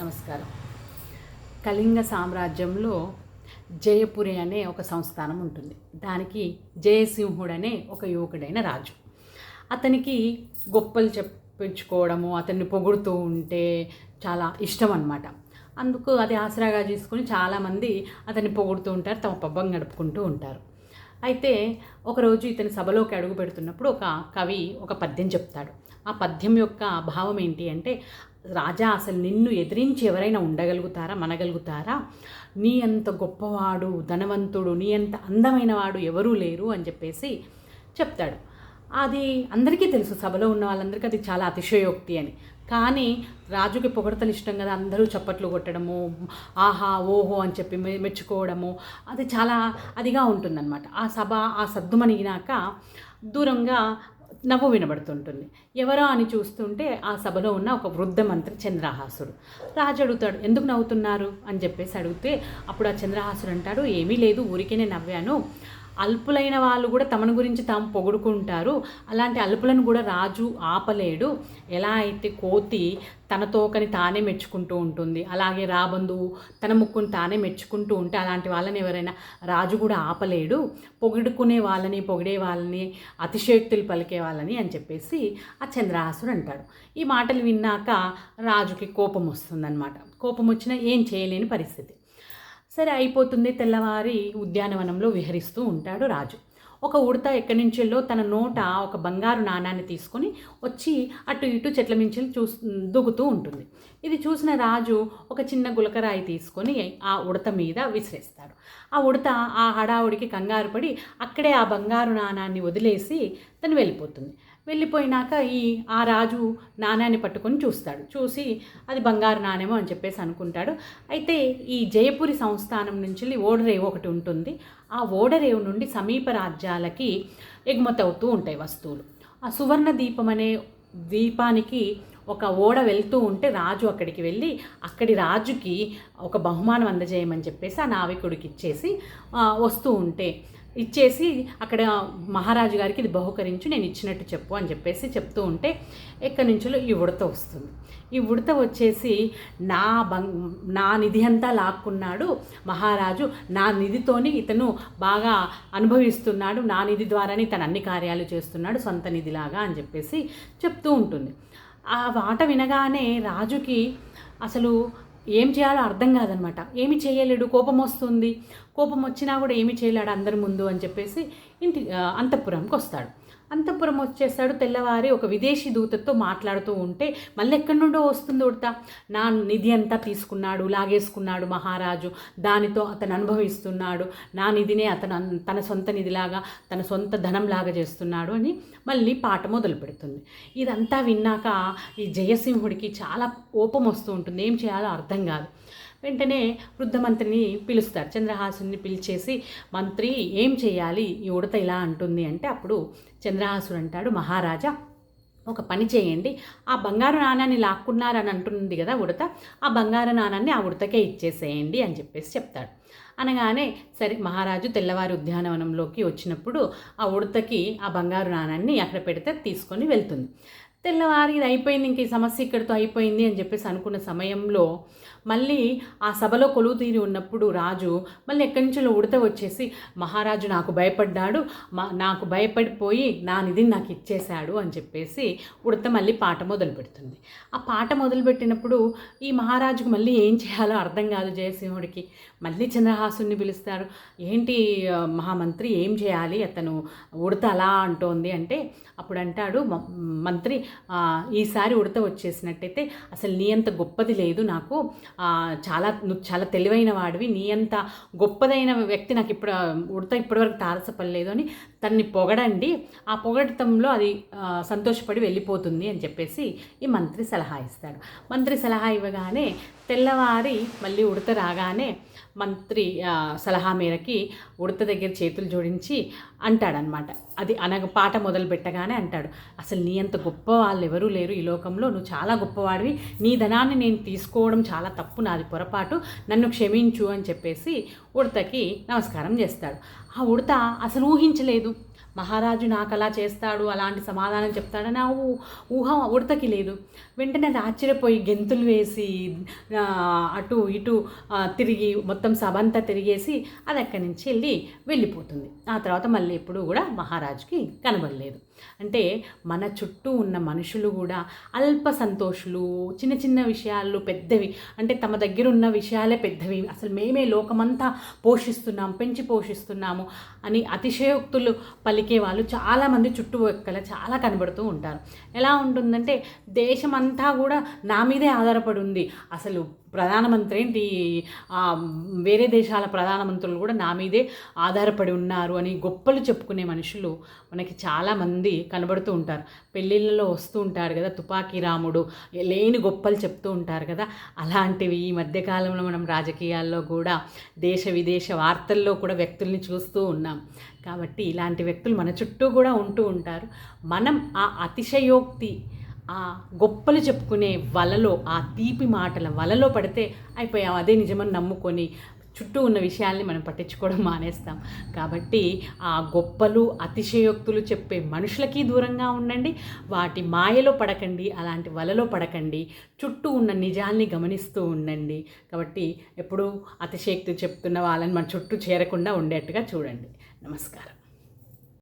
నమస్కారం. కళింగ సామ్రాజ్యంలో జయపురి అనే ఒక సంస్థానం ఉంటుంది. దానికి జయసింహుడు అనే ఒక యువకుడైన రాజు. అతనికి గొప్పలు చెప్పించుకోవడము అతన్ని పొగుడుతూ ఉంటే చాలా ఇష్టం అనమాట అందుకు అది ఆసరాగా చేసుకొని చాలామంది అతన్ని పొగుడుతూ ఉంటారు తమ పబ్బం గడుపుకుంటూ ఉంటారు. అయితే ఒకరోజు ఇతని సభలోకి అడుగు పెడుతున్నప్పుడు ఒక కవి ఒక పద్యం చెప్తాడు. ఆ పద్యం యొక్క భావం ఏంటి అంటే రాజా అసలు నిన్ను ఎదిరించి ఎవరైనా ఉండగలుగుతారా మనగలుగుతారా? నీ అంత గొప్పవాడు ధనవంతుడు నీ అంత అందమైన వాడు ఎవరూ లేరు అని చెప్పేసి చెప్తాడు. అది అందరికీ తెలుసు. సభలో ఉన్న వాళ్ళందరికీ అది చాలా అతిశయోక్తి అని. కానీ రాజుకి పొగడతలు ఇష్టం కదా అందరూ చప్పట్లు కొట్టడము ఆహా ఓహో అని చెప్పి మె- మెచ్చుకోవడము అది చాలా అదిగా ఉంటుందన్నమాట. ఆ సభ ఆ సద్దుమణిగినాక దూరంగా నవ్వు వినబడుతుంటుంది. ఎవరో అని చూస్తుంటే ఆ సభలో ఉన్న ఒక వృద్ధ మంత్రి చంద్రహాసుడు. రాజు అడుగుతాడు ఎందుకు నవ్వుతున్నారు? అని చెప్పేసి అడిగితే అప్పుడు ఆ చంద్రహాసుడు అంటాడు ఏమీ లేదు ఊరికే నేను నవ్వాను. అల్పులైన వాళ్ళు కూడా తమను గురించి తాము పొగుడుకుంటారు. అలాంటి అల్పులను కూడా రాజు ఆపలేడు. ఎలా అయితే కోతి తన తోకని తానే మెచ్చుకుంటూ ఉంటుంది అలాగే రాబంధువు తన ముక్కును తానే మెచ్చుకుంటూ ఉంటే అలాంటి వాళ్ళని ఎవరైనా రాజు కూడా ఆపలేడు. పొగుడుకునే వాళ్ళని పొగిడే వాళ్ళని అతిశయోక్తులు పలికే వాళ్ళని అని చెప్పేసి ఆ చంద్రహాసుడు అంటాడు. ఈ మాటలు విన్నాక రాజుకి కోపం వస్తుందన్నమాట. కోపం వచ్చినా ఏం చేయలేని పరిస్థితి. సరే అయిపోతుంది తెల్లవారి ఉద్యానవనంలో విహరిస్తూ ఉంటాడు రాజు. ఒక ఉడత ఎక్కడి నుంచెల్లో తన నోట ఒక బంగారు నాణాన్ని తీసుకొని వచ్చి అటు ఇటు చెట్ల మించి చూ దూకుతూ ఉంటుంది. ఇది చూసిన రాజు ఒక చిన్న గులకరాయి తీసుకొని ఆ ఉడత మీద విసిరేస్తాడు. ఆ ఉడత ఆ హడావుడికి కంగారు పడి అక్కడే ఆ బంగారు నాణాన్ని వదిలేసి తను వెళ్ళిపోతుంది. వెళ్ళిపోయినాక ఈ ఆ రాజు నాణ్యాన్ని పట్టుకొని చూస్తాడు. చూసి అది బంగారు నాణ్యమో అని చెప్పేసి అనుకుంటాడు. అయితే ఈ జయపురి సంస్థానం నుంచి ఓడరేవు ఒకటి ఉంటుంది. ఆ ఓడరేవు నుండి సమీప రాజ్యాలకి ఎగుమతవుతూ ఉంటాయి వస్తువులు. ఆ సువర్ణ దీపం అనే దీపానికి ఒక ఓడ వెళ్తూ ఉంటే రాజు అక్కడికి వెళ్ళి అక్కడి రాజుకి ఒక బహుమానం అందజేయమని చెప్పేసి ఆ నావికుడికి ఇచ్చేసి వస్తూ ఉంటే ఇచ్చేసి అక్కడ మహారాజు గారికి ఇది బహుకరించి నేను ఇచ్చినట్టు చెప్పు అని చెప్పేసి చెప్తూ ఉంటే ఎక్కడి నుంచో ఈ ఉడత వస్తుంది. ఈ ఉడత వచ్చేసి నా బంగ్ నా నిధి అంతా లాక్కున్నాడు మహారాజు. నా నిధితోని ఇతను బాగా అనుభవిస్తున్నాడు. నా నిధి ద్వారానే తన అన్ని కార్యాలు చేస్తున్నాడు సొంత నిధిలాగా అని చెప్పేసి చెప్తూ ఉంటుంది. ఆ మాట వినగానే రాజుకి అసలు ఏం చేయాలో అర్థం కాదనమాట. ఏమి చేయలేడు కోపం వస్తుంది. కోపం వచ్చినా కూడా ఏమి చేయలేడు అందరి ముందు అని చెప్పేసి ఇంటి అంతఃపురంకి వస్తాడు. అంతఃపురం వచ్చేస్తాడు తెల్లవారి ఒక విదేశీ దూతతో మాట్లాడుతూ ఉంటే మళ్ళీ ఎక్కడి నుండో వస్తుంది ఉడత. నా నిధి అంతా తీసుకున్నాడు లాగేసుకున్నాడు మహారాజు. దానితో అతను అనుభవిస్తున్నాడు. నా నిధినే అతను తన సొంత నిధిలాగా తన సొంత ధనంలాగా చేస్తున్నాడు అని మళ్ళీ పాట మొదలు పెడుతుంది ఇదంతా విన్నాక ఈ జయసింహుడికి చాలా కోపం వస్తూ ఉంటుంది. ఏం చేయాలో అర్థం కాదు. వెంటనే వృద్ధ మంత్రిని పిలుస్తారు. చంద్రహాసుని పిలిచేసి మంత్రి ఏం చేయాలి? ఈ ఉడత ఇలా అంటుంది. అంటే అప్పుడు చంద్రహాసుడు అంటాడు మహారాజా ఒక పని చేయండి. ఆ బంగారు నాణాన్ని లాక్కున్నారని అంటుంది కదా ఉడత. ఆ బంగారు నాణాన్ని ఆ ఉడతకే ఇచ్చేసేయండి అని చెప్పేసి చెప్తాడు. అనగానే సరే మహారాజు తెల్లవారి ఉద్యానవనంలోకి వచ్చినప్పుడు ఆ ఉడతకి ఆ బంగారు నాణాన్ని అక్కడ పెడితే తీసుకొని వెళ్తుంది. తెల్లవారి ఇది అయిపోయింది ఇంక ఈ సమస్య ఇక్కడితో అయిపోయింది అని చెప్పేసి అనుకున్న సమయంలో మళ్ళీ ఆ సభలో కొలువు తీరి ఉన్నప్పుడు రాజు మళ్ళీ ఎక్కడి నుంచో ఉడత వచ్చేసి మహారాజు నాకు భయపడ్డాడు మా నాకు భయపడిపోయి నా నిధిని నాకు ఇచ్చేశాడు అని చెప్పేసి ఉడత మళ్ళీ పాట మొదలు పెడుతుంది. ఆ పాట మొదలుపెట్టినప్పుడు ఈ మహారాజుకు మళ్ళీ ఏం చేయాలో అర్థం కాదు జయసింహుడికి. మళ్ళీ చంద్రహాసుని పిలుస్తారు. ఏంటి మహామంత్రి ఏం చేయాలి? అతను ఉడత అలా అంటోంది అంటే అప్పుడు అంటాడు మంత్రి ఈసారి ఉడత వచ్చేసినట్టయితే అసలు నీ అంత గొప్పది లేదు నాకు. చాలా నువ్వు చాలా తెలివైన వాడివి. నీ అంత గొప్పదైన వ్యక్తి నాకు ఇప్పుడు ఉడత ఇప్పటివరకు తారసపడలేదు అని తన్ని పొగడండి. ఆ పొగడటంలో అది సంతోషపడి వెళ్ళిపోతుంది అని చెప్పేసి ఈ మంత్రి సలహా ఇస్తాడు. మంత్రి సలహా ఇవ్వగానే తెల్లవారి మళ్ళీ ఉడత రాగానే మంత్రి సలహా మేరకి ఉడత దగ్గర చేతులు జోడించి అంటాడనమాట అది అనగ పాట మొదలు పెట్టగానే అంటాడు అసలు నీ అంత గొప్ప వాళ్ళు ఎవరూ లేరు ఈ లోకంలో నువ్వు చాలా గొప్పవాడివి నీ ధనాన్ని నేను తీసుకోవడం చాలా తప్పు నాది పొరపాటు నన్ను క్షమించు అని చెప్పేసి ఉడతకి నమస్కారం చేస్తాడు. ఆ ఉడత అసలు ఊహించలేదు. మహారాజు నాకు అలా చేస్తాడు అలాంటి సమాధానం చెప్తాడని ఆ ఊహ ఉడతకి లేదు. వెంటనే అది ఆశ్చర్యపోయి గెంతులు వేసి అటు ఇటు తిరిగి మొత్తం సభంతా తిరిగేసి అది అక్కడి నుంచి వెళ్ళి వెళ్ళిపోతుంది. ఆ తర్వాత మళ్ళీ ఎప్పుడు కూడా మహారాజుకి కనబడలేదు. అంటే మన చుట్టూ ఉన్న మనుషులు కూడా అల్ప సంతోషులు చిన్న చిన్న విషయాలు పెద్దవి. అంటే తమ దగ్గర ఉన్న విషయాలే పెద్దవి. అసలు మేమే లోకమంతా పోషిస్తున్నాం పెంచి పోషిస్తున్నాము అని అతిశయోక్తులు పలికే వాళ్ళు చాలామంది చుట్టుపక్కల చాలా కనబడుతూ ఉంటారు. ఎలా ఉంటుందంటే దేశమంతా కూడా నా మీదే ఆధారపడి ఉంది. అసలు ప్రధానమంత్రి ఏంటి? వేరే దేశాల ప్రధానమంత్రులు కూడా నా మీదే ఆధారపడి ఉన్నారు అని గొప్పలు చెప్పుకునే మనుషులు మనకి చాలామంది కనబడుతూ ఉంటారు. పెళ్ళిళ్ళలో వస్తూ ఉంటారు కదా తుపాకీ రాముడు లేని గొప్పలు చెప్తూ ఉంటారు కదా. అలాంటివి ఈ మధ్యకాలంలో మనం రాజకీయాల్లో కూడా దేశ విదేశ వార్తల్లో కూడా వ్యక్తుల్ని చూస్తూ ఉన్నాం. కాబట్టి ఇలాంటి వ్యక్తులు మన చుట్టూ కూడా ఉంటూ ఉంటారు. మనం ఆ అతిశయోక్తి ఆ గొప్పలు చెప్పుకునే వలలో ఆ తీపి మాటల వలలో పడితే అయిపోయాం. అదే నిజమని నమ్ముకొని చుట్టూ ఉన్న విషయాల్ని మనం పట్టించుకోవడం మానేస్తాం. కాబట్టి ఆ గొప్పలు అతిశయోక్తులు చెప్పే మనుషులకి దూరంగా ఉండండి. వాటి మాయలో పడకండి అలాంటి వలలో పడకండి. చుట్టూ ఉన్న నిజాల్ని గమనిస్తూ ఉండండి. కాబట్టి ఎప్పుడూ అతిశయోక్తులు చెప్తున్న వాళ్ళని మన చుట్టూ చేరకుండా ఉండేట్టుగా చూడండి. నమస్కారం.